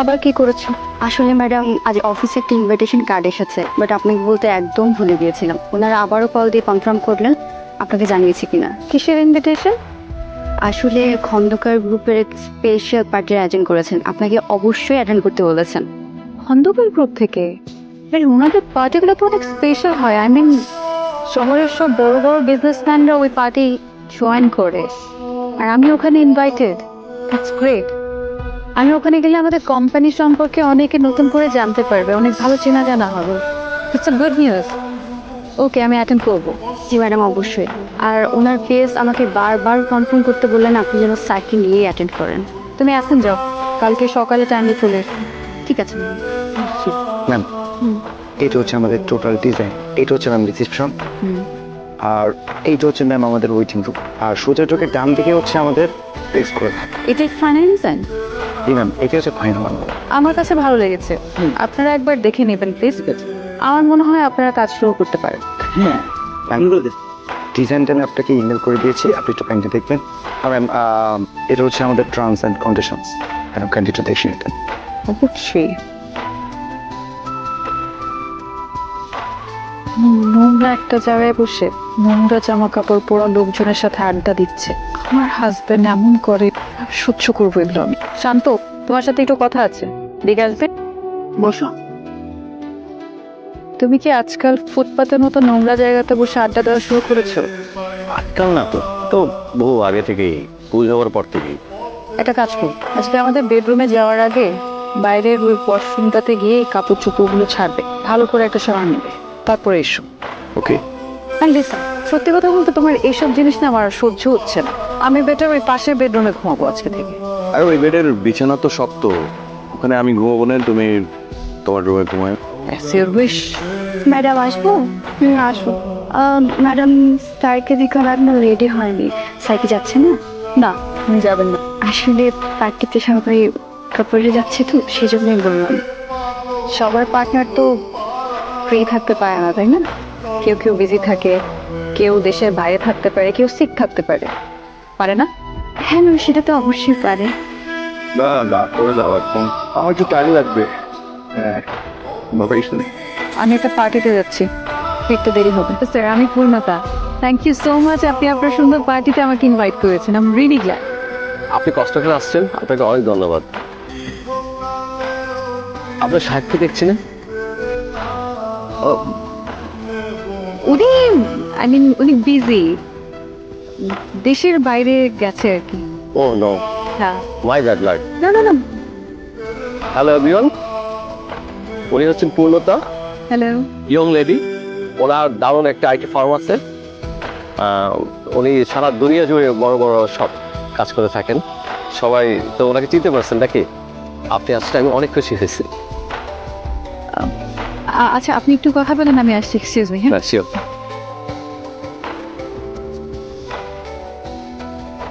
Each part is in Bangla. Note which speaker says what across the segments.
Speaker 1: আবার কি করেছ?
Speaker 2: আসলে ম্যাডাম আজ অফিসে একটা ইনভাইটেশন কার্ড এসেছে বাট আপনাকে বলতে একদম ভুলে গিয়েছিলাম। ওনারা আবারও কল দিয়ে কনফার্ম করলেন আপনাকে জানিয়েছি কিনা।
Speaker 1: কিসের ইনভিটেশন
Speaker 2: আসলে খন্দকার গ্রুপের স্পেশাল পার্টির আয়োজন করেছেন। আপনাকে অবশ্যই অ্যাটেন্ড করতে বলেছেন।
Speaker 1: খন্দকার গ্রুপ থেকে? ওনাদের পার্টিগুলো তো অনেক স্পেশাল হয়। আই মিন শহরের সব বড় বড় বিজনেসম্যানরা ওই পার্টি জয়েন করে। আর আমি ওখানে ইনভাইটেড দ্যাটস গ্রেট আমি ওখানে গেলে আমাদের কোম্পানি সম্পর্কে অনেকে নতুন করে জানতে পারবে। অনেক ভালো চেনা জানা হবে। It's a good news okay আমি অ্যাটেন্ড করব।
Speaker 2: জি ম্যাডাম অবশ্যই। আর ওনার ফেস আমাকে বারবার কনফার্ম করতে বললেন আপনি যেন স্যারকে নিয়েই অ্যাটেন্ড করেন।
Speaker 1: তুমি এখন যাও। কালকে সকালে টাইমে চলে এসো।
Speaker 2: ঠিক আছে
Speaker 3: ম্যাম এটা হচ্ছে আমাদের টোটাল ডিজাইন এটা হচ্ছে ম্যাম রিসেপশন
Speaker 2: হুম।
Speaker 3: আর এইটা হচ্ছে ম্যাম আমাদের ওয়েটিং রুম আর সোজা চোখের ডান দিকে হচ্ছে আমাদের টেক্সট করে
Speaker 2: এটা ফাইনাল ডিজাইন
Speaker 3: জি ম্যাম এটা হচ্ছে ফাইনাল
Speaker 1: আমার কাছে ভালো লেগেছে। আপনারা একবার দেখে নেবেন প্লিজ আমার মনে হয় আপনারা কাজ শুরু করতে পারেন।
Speaker 3: হ্যাঁ ডিজাইনটা আমি আপনাকে ইমেল করে দিয়েছি আপনি একটু কাইন্ডলি দেখবেন। আর ম্যাম এটা হচ্ছে আমাদের terms and conditions madam kindly দেখে নিতেন
Speaker 1: অবশ্যই। নোংরা একটা জায়গায় বসে নোংরা জামা কাপড় পরা লোকজনের সাথে আড্ডা দিচ্ছে। আমার হাজবেন্ড এমন করে সহ্য করব এগুলো আমি। শান্ত তোমার সাথে একটু কথা আছে। দিকে আসবে?
Speaker 2: বসো।
Speaker 1: তুমি কি আজকাল ফুটপাতের মতো নোংরা জায়গাতে বসে আড্ডা দেওয়া শুরু করেছ?
Speaker 4: আজকাল না তো। তো বহু আগে থেকেই স্কুল যাওয়ার পর থেকেই।
Speaker 1: একটা কাজ করো। আজকে আমাদের বেডরুমে যাওয়ার আগে বাইরের ওই ওয়াশরুমটাতে গিয়ে কাপড় চোপড়গুলো ছাড়বে। ভালো করে একটা শাওয়ার নেবে। তারপরে এসো।
Speaker 4: ওকে।
Speaker 1: আর লিসা সত্যি কথা বলতে তোমার এইসব জিনিস না আমার সহ্য হচ্ছে না। আমি বেটার ওই পাশের বেডরুমে ঘুমাবো আজকে থেকে।
Speaker 4: আর ওই বেডের বিছানা তো শক্ত ওখানে আমি ঘুমাবো না তুমি তোমার রুমে ঘুমায়।
Speaker 1: Wish.
Speaker 2: ম্যাডাম আসব? হুম আসব ম্যাডাম স্যারকে দেখে এখনও রেডি হয়নি। স্যার কি যাচ্ছে না?
Speaker 1: না যাবেন না।
Speaker 2: আসলে পার্টিতে সবাই কাপড়ে যাচ্ছে তো সেই জন্যই বললাম।
Speaker 1: সবার পার্টনার তো ফ্রি থাকতে পারে না তাই না? কেউ কেউ বিজি থাকে কেউ দেশের বাইরে থাকতে পারে কেউ সিক থাকতে পারে। পারে না?
Speaker 2: হ্যাঁ সেটা তো অবশ্যই পারে।
Speaker 4: না না করে দাও এখন। আমার একটু টাইম লাগবে। হ্যাঁ বাবা এসে
Speaker 1: আমি একটা পার্টিতে যাচ্ছি। একটু দেরি হবে। স্যার আমি পূর্ণতা। থ্যাংক ইউ সো মাচ আপনি আপনার সুন্দর পার্টিতে আমাকে ইনভাইট করেছেন। আই এম রিয়েলি গ্ল্যাড
Speaker 4: আপনি কষ্ট করে আসছেন আপনাকে অনেক ধন্যবাদ। আপনার সাক্ষী দেখছি না
Speaker 1: উনি আই মিন উনি বিজি দেশের বাইরে গেছে আর কি।
Speaker 4: ও নো
Speaker 1: হ্যাঁ
Speaker 4: মাই ব্যাড লাক
Speaker 1: না না না
Speaker 4: হ্যালো এভরিওয়ান উনি হচ্ছেন পূর্ণতা।
Speaker 1: হ্যালো
Speaker 4: ইয়ং লেডি ওনার দারুণ একটা আইটি ফার্ম আছে। উনি সারা দুনিয়া জুড়ে বড় বড় সব কাজ করে থাকেন। সবাই তো ওনাকে চিনতে পারছেন নাকি? আপনি আসলে আমি অনেক খুশি হয়েছি।
Speaker 1: আচ্ছা আপনি একটু কথা বলেন আমি আসছি এক্সকিউজ মি হ্যাঁ?
Speaker 4: শিওর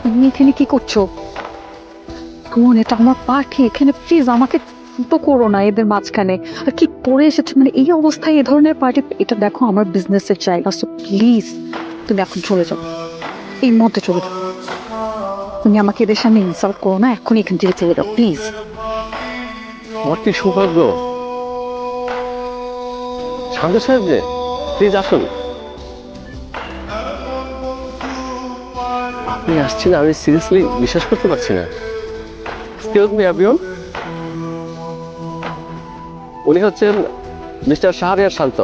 Speaker 1: তুমি এখানে কি করছ? কোন এটা আমার পার্টি এখানে প্লিজ আমাকে তো করো না এদের মাঝখানে। আর কি পরে এসেছে মানে এই অবস্থায় এ ধরনের পার্টি এটা দেখো আমার বিজনেসের জায়গা সো প্লিজ তুমি এখন চলে যাও। এই মুহূর্তে চলে যাও। তুমি আমাকে এদের সামনে ইনসাল্ট করো না, এখনই এখান থেকে চলে যাও প্লিজ
Speaker 4: আমার কি সৌভাগ্য? শান্ত সাহেব প্লিজ আসুন। আপনি আসছেন, আমি সিরিয়াসলি বিশ্বাস করতে পারছি না। এক্সকিউজ মি এভরিওয়ান উনি হচ্ছেন মিস্টার শাহরিয়ার শান্ত,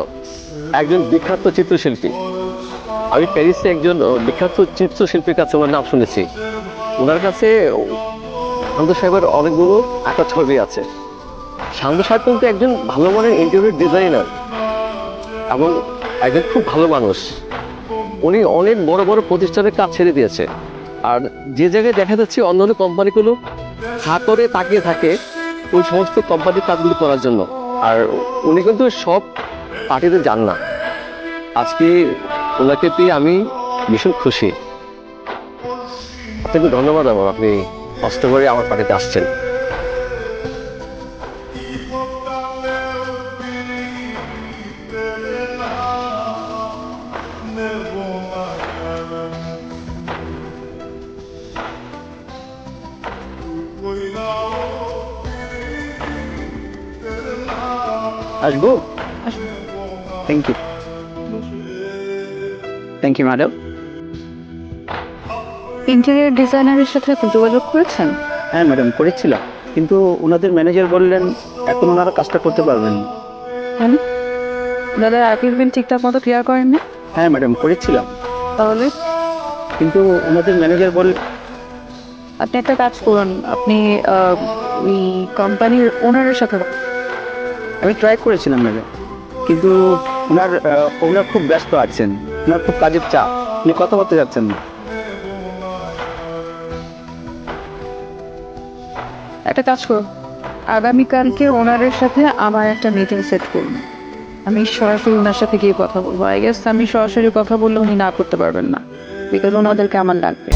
Speaker 4: একজন বিখ্যাত চিত্রশিল্পী। আমি প্যারিসে একজন বিখ্যাত চিত্রশিল্পীর কাছে ওনার নাম শুনেছি। ওনার কাছে শান্ত সাহেবের অনেকগুলো একটা ছবি আছে। শান্ত সাহেব কিন্তু একজন ভালো মানের ইন্টেরিয়র ডিজাইনার এবং একজন খুব ভালো মানুষ। উনি অনেক বড় বড় প্রতিষ্ঠানের কাজ ছেড়ে দিয়েছে। আর যে জায়গায় দেখা যাচ্ছে অন্য অন্য কোম্পানিগুলো হা করে তাকিয়ে থাকে ওই সমস্ত কোম্পানির কাজগুলো করার জন্য। আর উনি কিন্তু সব পার্টিতে যান না। আজকে ওনাকে পেয়ে আমি ভীষণ খুশি। আপনাকে ধন্যবাদ, আমার আপনি কষ্ট করে আমার পার্টিতে আসছেন।
Speaker 5: আসব? Thank you thank you madam
Speaker 1: interior ডিজাইনারের সাথে যোগাযোগ করেছেন?
Speaker 5: হ্যাঁ ম্যাডাম করেছিলাম। কিন্তু ওনাদের ম্যানেজার বললেন এখন ওনারা কাজটা করতে পারবেন না।
Speaker 1: হ্যাঁ দাদা অ্যাপিলমেন্ট ঠিকঠাক মতো ক্লিয়ার করেন না?
Speaker 5: হ্যাঁ ম্যাডাম করেছিলাম।
Speaker 1: তাহলে?
Speaker 5: কিন্তু ওনাদের ম্যানেজার বল
Speaker 1: আপনি একটা কাজ করুন। আপনি ওই কোম্পানির ওনারের সাথে
Speaker 5: আমি ট্রাই করেছিলাম ম্যাডাম কিন্তু ওনার ওনার খুব ব্যস্ত আছেন। ওনার খুব কাজের চাপ। উনি কথা বলতে যাচ্ছেন না।
Speaker 1: একটা কাজ করো। আগামীকালকে ওনারের সাথে আমার একটা মিটিং সেট করুন। আমি সরাসরি ওনার সাথে গিয়ে কথা বলব। আই গেস আমি সরাসরি কথা বললে উনি না করতে পারবেন না। বিকজ ওনাদেরকে আমার লাগবে।